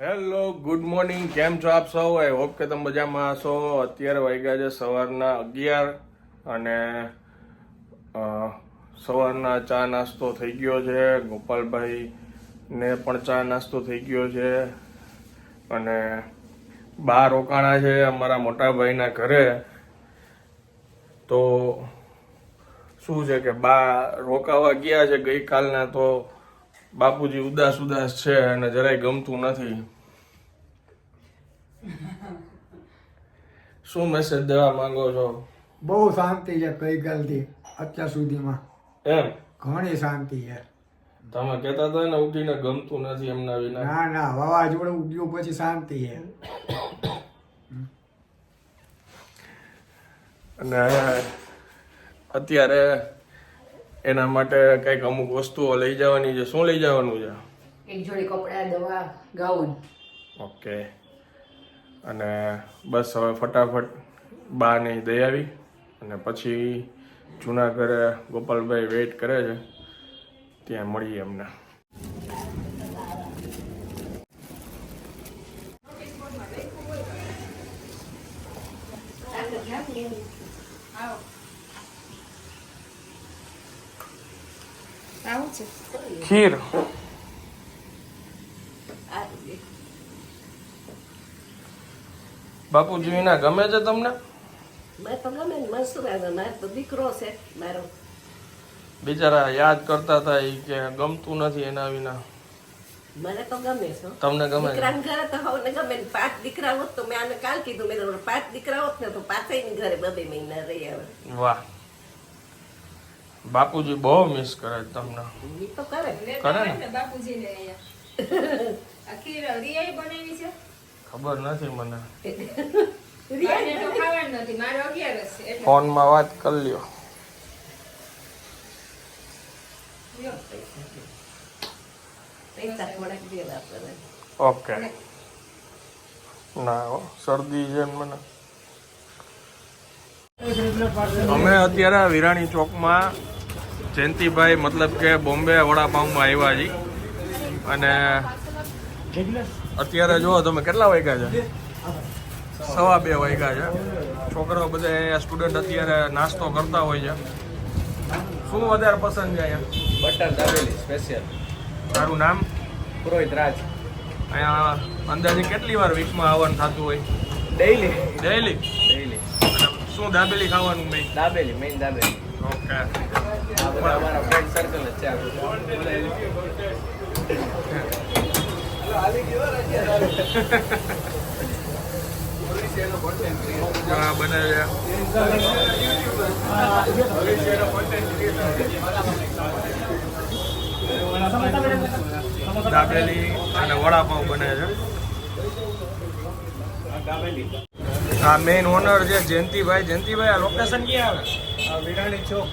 Hello good morning કેમ છો આપ સૌ? આઈ હોપ કે તમે મજામાં હશો. અત્યારે વાગ્યા છે સવારના અગિયાર અને સવારના ચા નાસ્તો થઈ ગયો છે. ગોપાલભાઈ ને પણ ચા નાસ્તો થઈ ગયો છે. અને બા રોકાણા છે અમારા મોટા ભાઈના ઘરે. તો શું છે કે બા રોકાવા ગયા છે ગઈકાલના તો બાપુજી ઉદાસ ઉદાસ છે અને જરાય ગમતું નથી. શું મેસેજ દેવા માંગો છો? બહુ શાંતિ છે ગઈકાલથી અત્યાર સુધીમાં. એમ? ઘણી શાંતિ છે. તમે કહેતા હતા ને ઉઠીને ગમતું નથી એમના વિના. ના ના વાવાઝોડું ઉડ્યું પછી શાંતિ છે. અને અત્યારે એના માટે કંઈક અમુક વસ્તુઓ લઈ જવાની છે. શું લઈ જવાનું છે? એક જોડી કપડા દવા ગાઉન. ઓકે. અને બસ હવે ફટાફટ બાને દઈ આવી અને પછી જૂના ઘરે ગોપાલભાઈ વેઇટ કરે છે. ત્યાં મળીએ અમને. આવું છે ખીર બાપુજી ના ગમે છે તમને આવે દીકરો બિચારા યાદ કરતા હતા કે ગમતું નથી એના વિના. મને તો ગમે છે તમને ગમે છે? ઘરે તો હવે ગમે પાંચ દીકરા હોત તો મેં આને કાલ કીધું મેં પાંચ દીકરા હોત ને તો પાછા ઘરે બબે મહિના રહી આવે. વાહ. બાપુજી બહુ મિસ કરે તમને. કરે. કરે ને? બાપુજીને આખી રિયાઈ બનાવી છે? ખબર નથી મને. મારે તો ખાવાનું નથી મારે અગિયારસ છે એટલે. ફોનમાં વાત કરી લ્યો. ઓકે. ના હો, શરદી છે ને મને. અમે અત્યારે વિરાણી ચોકમાં જયંતિભાઈ મતલબ કે બોમ્બે વડાપાઉમાં આવ્યા છે અને અત્યારે જુઓ તમે કેટલા વાગ્યા છે? સવા બે વાગ્યા છે. છોકરાઓ બધા અહીંયા સ્ટુડન્ટ અત્યારે નાસ્તો કરતા હોય છે. શું વધારે પસંદ છે અહીંયા? બટર દાબેલી સ્પેશિયલ તારું નામ? પુરોહિત રાજ. અહીંયા અંદાજે કેટલી વાર વીકમાં આવવાનું થતું હોય? ડેઈલી ડેઈલી ડેઈલી શું દાબેલી ખાવાનું main dabeli main dabeli. Okay dabeli અને વડાપાઉં બને છે આ મેઇન ઓનર છે જયંતિભાઈ જયંતિભાઈ, આ લોકેશન ક્યાં આવે? વિરાણી ચોક.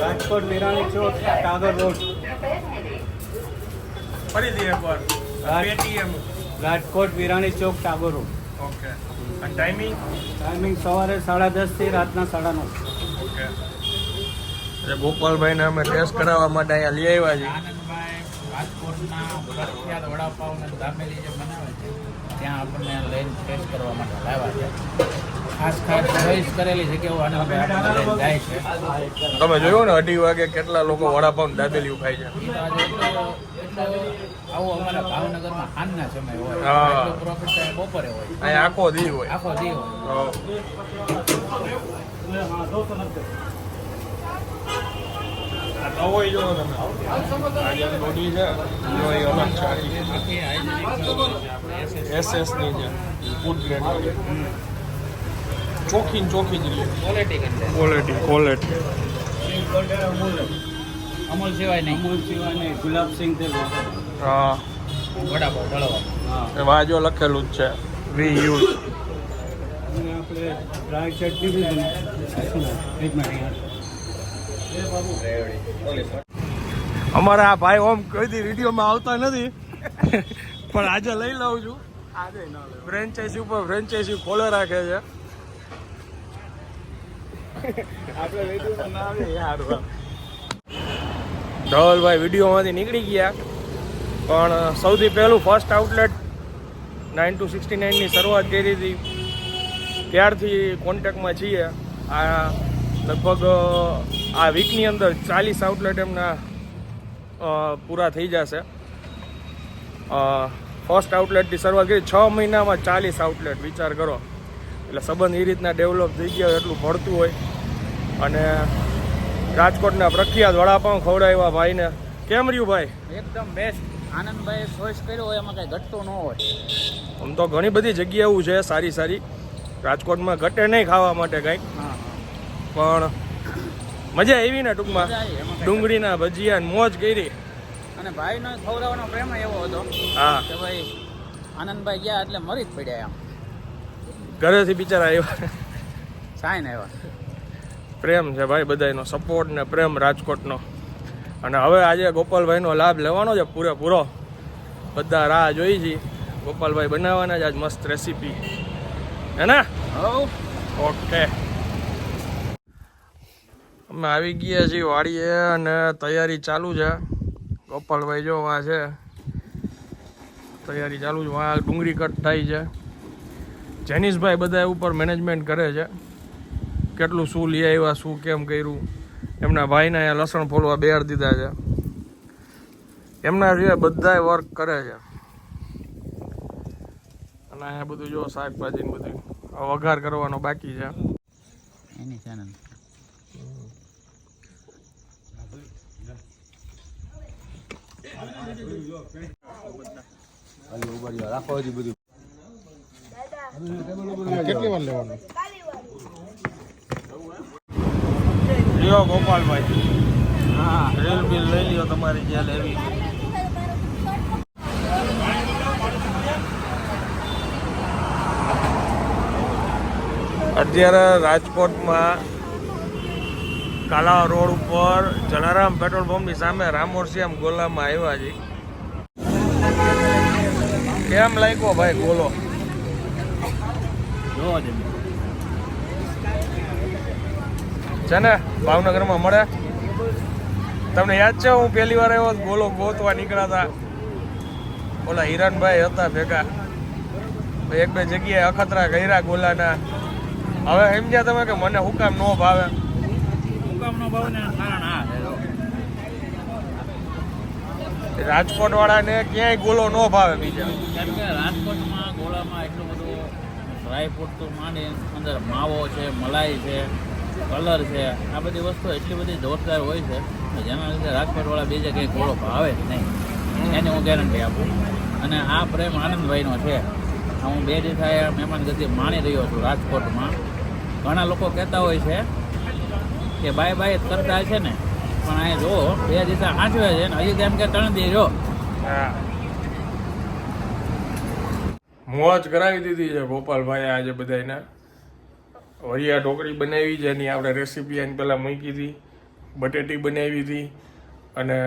રાજકોટ વિરાણી ચોક ટાગર રોડ. ફરીથી એકવાર. Paytm. Rajkot Virani Chowk Tagore road. Okay. અને ટાઈમિંગ ટાઈમિંગ સવારે સાડા દસથી રાતના સાડા નવ. ઓકે. એટલે ગોપાલભાઈને અમે ટેસ્ટ કરાવવા માટે અહીંયા લઈ આવ્યા છીએ. આનંદભાઈ રાજકોટના પ્રખ્યાત વડાપાઉં અને દાબેલી જે બનાવે છે ત્યાં આપણને લઈને ટેસ્ટ કરવા માટે લાવ્યા છે. ખાસ ખાસ ચોઈસ કરેલી જગ્યાઓ આનંદભાઈ જાય છે. તમે જોયું ને અઢી વાગે કેટલા લોકો વડાપાઉં દાબેલી ખાય છે? આવું અમારા ભાવનગરમાં સાંજના સમય હોય. એટલો પ્રોફિટ તો બપોરે હોય. અહીંયા આખો દી હોય. આખો દી હોય. ની છે ફૂડ ગ્રેડ ચોખી ને ચોખ્ખી જ રહી ક્વોલિટી ક્વોલિટી ક્વોલિટી અમૂલ સિવાય નહીં. અમૂલ સિવાય નહીં. ગુલાબસિંહ તેલ હા. વડાપાવ દળવા હા. વાજો લખેલું જ છે. વી યુઝ અને આપણે ડ્રાય ચટણી બી એક મિનિટ અમારા આ ભાઈ ઓમ કોઈ દી વિડીયોમાં આવતા નથી. પણ આજે લઈ લઉં છું. ફ્રેન્ચાઇઝી ઉપર ફ્રેન્ચાઇઝી ખોલે રાખે છે. આપણે વિડીયોમાંથી નીકળી ગયા. પણ સૌથી પહેલું first outlet nine two sixty નાઇનની શરૂઆત કરી હતી. ત્યારથી કોન્ટેક્ટમાં છીએ. આ લગભગ આ વીકની અંદર ચાલીસ આઉટલેટ એમના પૂરા થઈ જશે. ફર્સ્ટ આઉટલેટની શરૂઆત કરી. છ મહિનામાં ચાલીસ આઉટલેટ વિચાર કરો. એટલે સંબંધ એ રીતના ડેવલપ થઈ ગયા હોય એટલું ભળતું હોય. અને રાજકોટના પ્રખ્યાત વડાપાઉં ખવડાવ્યા ભાઈને. કેમ રહ્યું ભાઈ? એકદમ બેસ્ટ આનંદભાઈ ચોઈસ કર્યો હોય એમાં કંઈ ઘટતું ન હોય. આમ તો ઘણી બધી જગ્યા એવું છે સારી સારી. રાજકોટમાં ઘટે નહીં ખાવા માટે કંઈક. પણ મજા આવી ને ટૂંકમાં? ડુંગળીના ભજીયા મોજ કરી. અને ભાઈનો ખવડાવવાનો પ્રેમ એવો હતો હા. કે ભાઈ આનંદભાઈ ગયા એટલે મરી જ પડ્યા એમ. ઘરેથી બિચારા આવ્યા. સાઈન આવ્યા. પ્રેમ છે ભાઈ બધાનો સપોર્ટ ને પ્રેમ રાજકોટનો. અને હવે આજે ગોપાલભાઈનો લાભ લેવાનો છે પૂરેપૂરો. બધા રાહ જોઈ છે. ગોપાલભાઈ બનાવવાના જ આજ મસ્ત રેસીપી હે ને? ઓકે. અમે આવી ગયા છીએ વાડીએ અને તૈયારી ચાલુ છે. ગોપાલભાઈ જો વા છે. તૈયારી ચાલુ છે આ ડુંગળી કટ થાય છે. જેનિસભાઈ બધા ઉપર મેનેજમેન્ટ કરે છે. કેટલું શું લઈ આવ્યા શું કેમ કર્યું? એમના ભાઈને અહીંયા લસણ ફોલવા બેર દીધા છે. એમના સિવાય બધાય વર્ક કરે છે. અને અહીંયા બધું જો શાકભાજી ને બધું. વઘાર કરવાનો બાકી છે. એની વાર લેવાનું? લ્યો ગોપાલભાઈ. હા રેલ બિલ લઈ લ્યો તમારી જ્યાં લેવી અત્યારે રાજકોટમાં કાલા રોડ ઉપર જલારામ પેટ્રોલ પંપની સામે રામોરસિયામ ગોલામાં આવ્યા છે. કેમ લાગ્યો ભાઈ ગોલો? જ છે ને ભાવનગરમાં મળે. તમને યાદ છે હું પહેલી વાર એવો ગોલો ગોતવા નીકળ્યા હતા. ઓલા હિરણભાઈ હતા ભેગા. એક બે જગ્યાએ અખતરા ગયરા ગોલાના. હવે સમજ્યા તમે કે મને હુકામ નો ભાવે. રાજકોટ વાળાને ક્યાંય ગોલો નો ભાવે બીજા. રાજકોટમાં ગોળામાં એટલું ડ્રાય ફ્રૂટ તો માંડી અંદર માવો છે, મલાઈ છે, કલર છે, આ બધી વસ્તુ એટલી બધી જોરદાર હોય છે કે જેના લીધે રાજકોટવાળા બીજે કંઈ ઘોડો ભાવે જ નહીં. એની હું ગેરંટી આપું. અને આ પ્રેમ આનંદભાઈનો છે. હું બે દિવસ મહેમાન ગતિ માણી રહ્યો છું રાજકોટમાં. ઘણા લોકો કહેતા હોય છે કે બાય બાય કરતા છે ને. પણ અહીંયા જો બે દિવસ આંચવે છે ને, હજી તેમ કે ત્રણ દિવસ જો મોજ કરાવી દીધી છે ગોપાલભાઈ આજે બધાને વરિયા ઢોકળી બનાવી છે એની આપણે રેસીપી એની પહેલાં મૂકી હતી બટેટી બનાવી હતી અને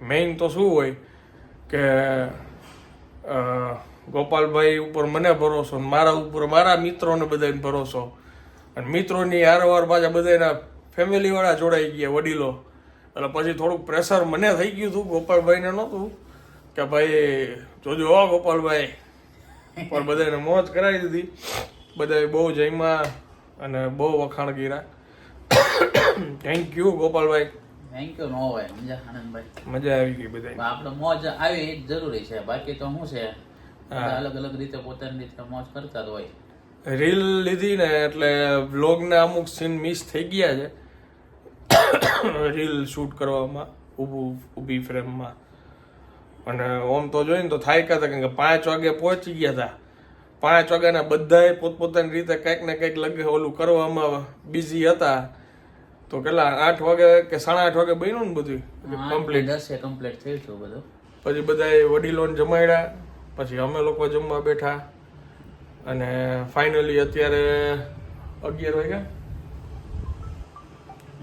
મેઇન તો શું હોય કે ગોપાલભાઈ ઉપર મને ભરોસો મારા ઉપર, મારા મિત્રોને બધાને ભરોસો. અને મિત્રોની હારવાર પાછા બધાના ફેમિલીવાળા જોડાઈ ગયા, વડીલો. એટલે પછી થોડુંક પ્રેશર મને થઈ ગયું હતું, ગોપાલભાઈને નહોતું. કે ભાઈ, જોજો હો ગોપાલભાઈ પણ બધાને મોજ કરાવી દીધી. બધાએ બહુ જમ્યા અને બહુ વખાણ કર્યા. Thank you Gopalbhai. Thank you નો હોય. મજા આનંદભાઈ. મજા આવી ગઈ બધા આપણે મોજ આવી એ જરૂરી છે. બાકી તો શું છે? અલગ અલગ રીતે પોતાની રીતે મોજ કરતા જ હોય. રીલ લીધી ને એટલે વ્લોગના અમુક સીન મિસ થઈ ગયા છે. રીલ શૂટ કરવામાં ઊભું ઊભી ફ્રેમમાં અને ઓમ તો જોઈને તો થાય હતા કે પાંચ વાગે પહોંચી ગયા હતા. પાંચ વાગ્યાના બધાએ પોતપોતાની રીતે કંઈક ને કંઈક લગે ઓલું કરવામાં બિઝી હતા. તો કેટલા આઠ વાગે કે સાડા આઠ વાગે બન્યું ને બધું? કમ્પ્લીટ હશે કમ્પ્લીટ થયું હતું બધું. પછી બધાએ વડીલોને જમાડ્યા પછી અમે લોકો જમવા બેઠા. અને ફાઇનલી અત્યારે અગિયાર વાગ્યા?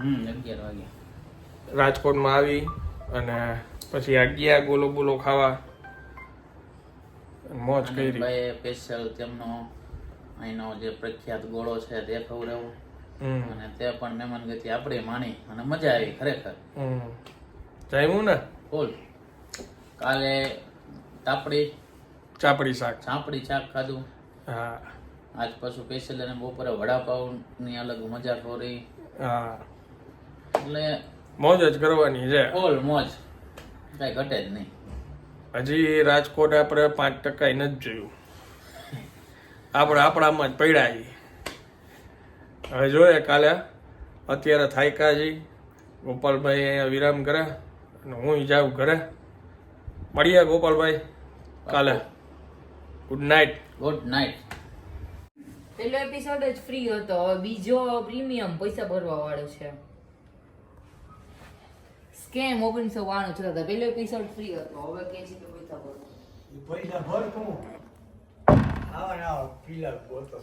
હમ અગિયાર વાગ્યા. રાજકોટમાં આવી અને પછી આ ગયા ગોલો બોલો ખાવા. મોજ કરી. ભાઈ સ્પેશિયલ તેમનો અહીંનો જે પ્રખ્યાત ગોળો છે તે ખવડાવો અને તે પણ મહેમાન ગતિ આપણે માણી અને મજા આવી ખરેખર. હમ. જમ્યું ને? બોલ. કાલે તાપડી. ચાપડી શાક. ચાપડી શાક ખાધું. હા. આજ પાછું સ્પેશિયલ અને બપોરે વડાપાઉંની અલગ મજા ખોરી હા. એટલે મોજ જ કરવાની છે. ઓલ મોજ. કઈ ઘટે જ નહીં. હજી રાજકોટ આપણે પાંચ ટકા નથી જોયું. આપણે આપણામાં જ પડ્યા છીએ હવે જોઈએ કાલે. અત્યારે થાયકાજી ગોપાલભાઈ અહીંયા વિરામ કરે અને હું જાઉં ઘરે. મળીએ ગોપાલભાઈ કાલે. ગુડ નાઇટ ગુડ નાઇટ પેલો એપિસોડ જ ફ્રી હતો. હવે બીજો પ્રીમિયમ પૈસા ભરવા વાળો છે. સ્કેમ ઓગણીસો બાણું છતાં હતા પેલો એપિસોડ ફ્રી હતો. હવે કે છે કે પૈસા ભરવા પૈસા ભર તું. આવા ને આવો પીલા બોલતો